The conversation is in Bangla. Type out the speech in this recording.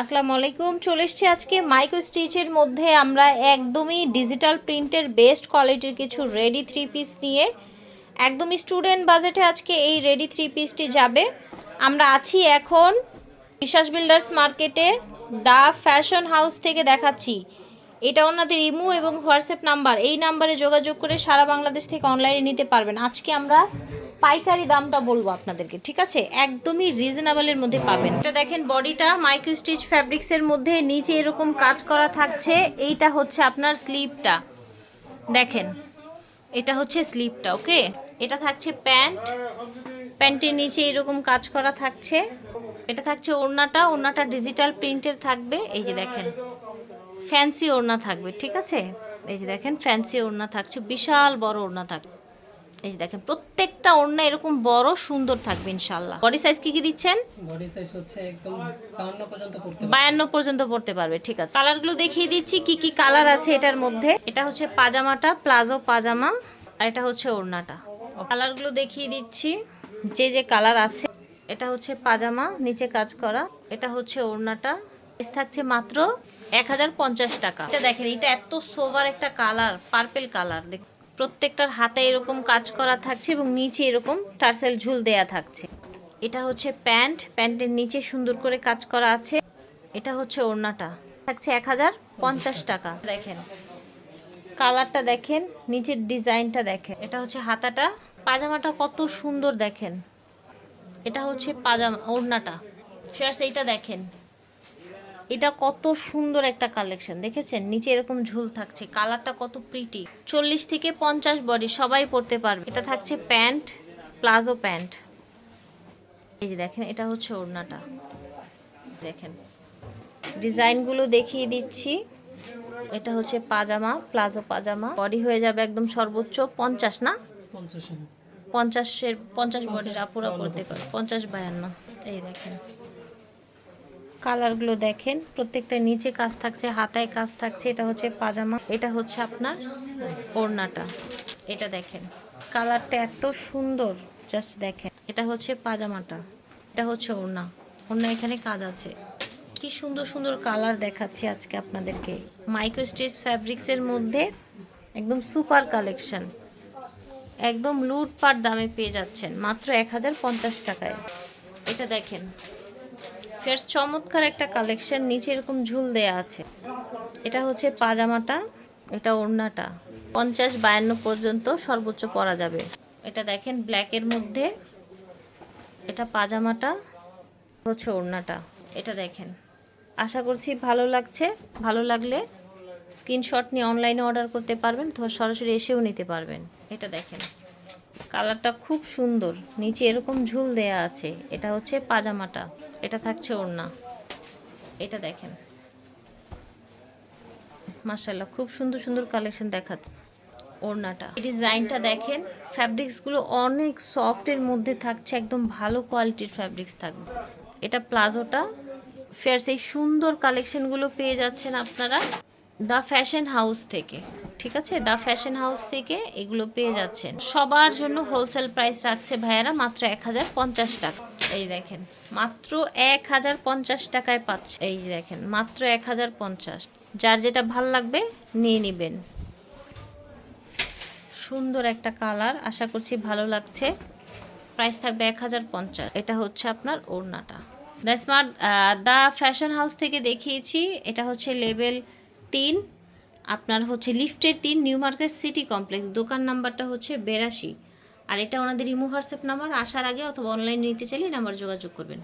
আসসালামু আলাইকুম চলে এসছি আজকে মাইক্রো স্টিচের মধ্যে। আমরা একদমই ডিজিটাল প্রিন্টের বেস্ট কোয়ালিটির কিছু রেডি থ্রি পিস নিয়ে একদমই স্টুডেন্ট বাজেটে আজকে এই রেডি থ্রি পিসটি যাবে। আমরা আছি এখন বিশ্বাস বিল্ডার্স মার্কেটে দা ফ্যাশন হাউস থেকে দেখাচ্ছি। এটা ওনাদের ইমো এবং হোয়াটসঅ্যাপ নাম্বার। এই নাম্বারে যোগাযোগ করে সারা বাংলাদেশ থেকে অনলাইনে নিতে পারবেন। আজকে আমরা পাইকারি দামটা বলব আপনাদেরকে, ঠিক আছে? একদমই রিজনেবলের মধ্যে পাবেন। এটা দেখেন, বডিটা মাইক্রো স্টিচ ফ্যাব্রিক্সের মধ্যে, নিচে এরকম কাজ করা থাকছে। এইটা হচ্ছে আপনার স্লিপটা দেখেন, এটা হচ্ছে স্লিপটা ওকে? এটা থাকছে প্যান্ট। প্যান্টের নিচে এরকম কাজ করা থাকছে। এটা থাকছে ওড়নাটা ওড়নাটা ডিজিটাল প্রিন্টের থাকবে। এই যে দেখেন ফ্যান্সি ওড়না থাকবে, ঠিক আছে? এই যে দেখেন ফ্যান্সি ওড়না থাকছে, বিশাল বড় ওড়না থাকবে এই দেখেন প্রত্যেকটা ওড়না এরকম বড় সুন্দর থাকবে ইনশাল্লাহ বডি সাইজ কি কি দিচ্ছেন? বডি সাইজ হচ্ছে একদম 52 পর্যন্ত পড়তে পারে বায়ান্ন পর্যন্ত পড়তে পারবে ঠিক আছে। কালারগুলো দেখিয়ে দিচ্ছি কি কি কালার আছে এটার মধ্যে। এটা হচ্ছে পাজামাটা প্লাজো পাজামা আর এটা হচ্ছে ওড়নাটা। কালারগুলো দেখিয়ে দিচ্ছি যে যে কালার আছে। এটা হচ্ছে পাজামা নিচে কাজ করা। এটা হচ্ছে ওড়নাটা। প্রাইস থাকছে মাত্র এক হাজার পঞ্চাশ টাকা। এটা দেখেন এটা এত সোভার একটা কালার পার্পেল কালার দেখ প্রত্যেকটার হাতে এরকম কাজ করা থাকছে এবং নিচে এরকম টার্সেল ঝুল দেয়া থাকছে। এটা হচ্ছে প্যান্ট, প্যান্টের নিচে সুন্দর করে কাজ করা আছে। এটা হচ্ছে ওড়নাটা। থাকছে এক হাজার পঞ্চাশ টাকা। দেখেন, কালারটা দেখেন, নিচের ডিজাইনটা দেখেন। এটা হচ্ছে হাতাটা। পাজামাটা কত সুন্দর দেখেন। এটা হচ্ছে পাজামা, ওড়নাটা। ফার্স্ট এইটা দেখেন। এটা কত সুন্দর একটা কালেকশন দেখেছেন? নিচে এরকম ঝুল থাকছে কালারটা কত প্রিটি চল্লিশ থেকে পঞ্চাশ বডি সবাই পরতে পারবে। এটা থাকছে প্যান্ট প্লাজো প্যান্ট। এই যে দেখেন এটা হচ্ছে ওড়নাটা। দেখেন ডিজাইনগুলো দেখিয়ে দিচ্ছি। এটা হচ্ছে পাজামা প্লাজো পাজামা। বডি হয়ে যাবে একদম সর্বোচ্চ পঞ্চাশ না? পঞ্চাশের। পঞ্চাশ বডির আপুরা করতে পারে পঞ্চাশ বায়ান্ন। এই দেখেন। কালারগুলো দেখেন। প্রত্যেকটা নিচে কাজ থাকছে, হাতায় কাজ থাকছে। এটা হচ্ছে পাজামা, এটা হচ্ছে আপনার ওড়নাটা। এটা দেখেন, কালারটা এত সুন্দর জাস্ট দেখেন। এটা হচ্ছে পাজামাটা, এটা হচ্ছে ওড়না। ওড়না এখানে কাজ আছে। কি সুন্দর সুন্দর কালার দেখাচ্ছি আজকে আপনাদেরকে। মাইক্রো স্টিচ ফ্যাব্রিক্সের মধ্যে একদম সুপার কালেকশন। একদম লুটপাট দামে পেয়ে যাচ্ছেন, মাত্র এক হাজার পঞ্চাশ টাকায়। এটা দেখেন ফের চমৎকার একটা কালেকশন নিচে এরকম ঝুল দেয়া আছে। এটা হচ্ছে পাজামাটা, এটা ওড়নাটা। পঞ্চাশ বায়ান্ন পর্যন্ত সর্বোচ্চ পরা যাবে। এটা দেখেন ব্ল্যাকের মধ্যে। এটা পাজামাটা, হচ্ছে ওড়নাটা। এটা দেখেন। আশা করছি ভালো লাগছে। ভালো লাগলে স্ক্রিনশট নিয়ে অনলাইনে অর্ডার করতে পারবেন সরাসরি এসেও নিতে পারবেন। এটা দেখেন। কালারটা খুব সুন্দর। নিচে এরকম ঝুল দেয়া আছে। এটা হচ্ছে পাজামাটা। এটা থাকছে ওড়না। এটা দেখেন। মার্শাল্লাহ খুব সুন্দর সুন্দর কালেকশন দেখাচ্ছে ওড়নাটা। ডিজাইনটা দেখেন ফ্যাব্রিক্সগুলো অনেক সফটের মধ্যে থাকছে, একদম ভালো কোয়ালিটির ফ্যাব্রিক্স থাকবে। এটা প্লাজোটা। ফের সেই সুন্দর কালেকশনগুলো পেয়ে যাচ্ছেন আপনারা। দ্য ফ্যাশন হাউস থেকে, ঠিক আছে? দ্য ফ্যাশন হাউস থেকে এগুলো পেয়ে যাচ্ছেন। সবার জন্য হোলসেল প্রাইস রাখছে ভাইয়ারা মাত্র এক হাজার পঞ্চাশ টাকা। এই দেখেন, মাত্র এক হাজার পঞ্চাশ টাকায় পাচ্ছে। এই দেখেন, মাত্র এক হাজার পঞ্চাশ। যার যেটা ভালো লাগবে নিয়ে নেবেন। সুন্দর একটা কালার, আশা করছি ভালো লাগছে। প্রাইস থাকবে এক হাজার পঞ্চাশ। এটা হচ্ছে আপনার ওড়নাটা। The smart the fashion house থেকে দেখিয়েছি। এটা হচ্ছে লেভেল তিন, আপনার হচ্ছে লিফটের তিন, নিউ মার্কেট সিটি কমপ্লেক্স, দোকান নাম্বারটা হচ্ছে বেরাশি। আর এটা ওনাদের ইমো হোয়াটসঅ্যাপ নাম্বার, আসার আগে অথবা অনলাইন নিতে চাইলে নাম্বার যোগাযোগ করবেন।